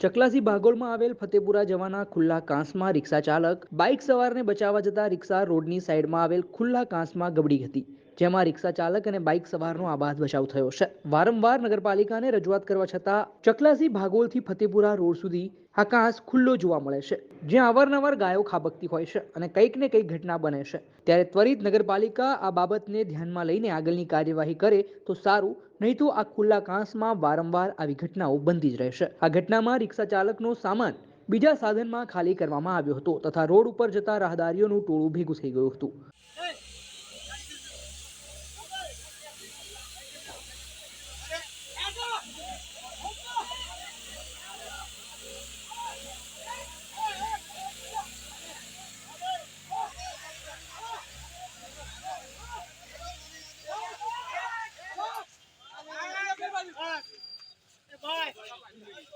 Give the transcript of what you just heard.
ચકલાસી ભાગોળમાં આવેલ ફતેપુરા જવાના ખુલ્લા કાંસમાં રિક્ષા ચાલક બાઇક સવારને બચાવવા જતા રિક્ષા રોડની સાઈડમાં આવેલ ખુલ્લા કાંસમાં ગબડી હતી, જેમાં રિક્ષા ચાલક અને બાઇક સવારનો આબાદ બચાવ થયો છે. વારંવાર નગરપાલિકાને રજૂઆત કરવા છતાં ચકલાસી ભાગોળથી ફતેપુરા રોડ સુધી આ કાંસ ખુલ્લો જોવા મળે છે, જ્યાં અવારનવાર ગાયો ખાબકતી હોય છે અને કંઈક ને કંઈક ઘટના બને છે. ત્યારે ત્વરિત નગરપાલિકા આ બાબતને ધ્યાનમાં લઈને આગળની કાર્યવાહી કરે તો સારું, નહીં તો આ ખુલ્લા કાંસમાં વારંવાર આવી ઘટનાઓ બનતી જ રહેશે. આ ઘટનામાં રિક્ષા ચાલકનો સામાન બીજા સાધનમાં ખાલી કરવામાં આવ્યો હતો તથા રોડ ઉપર જતા રાહદારીઓનું ટોળું ભેગું થઈ ગયું હતું. Bye.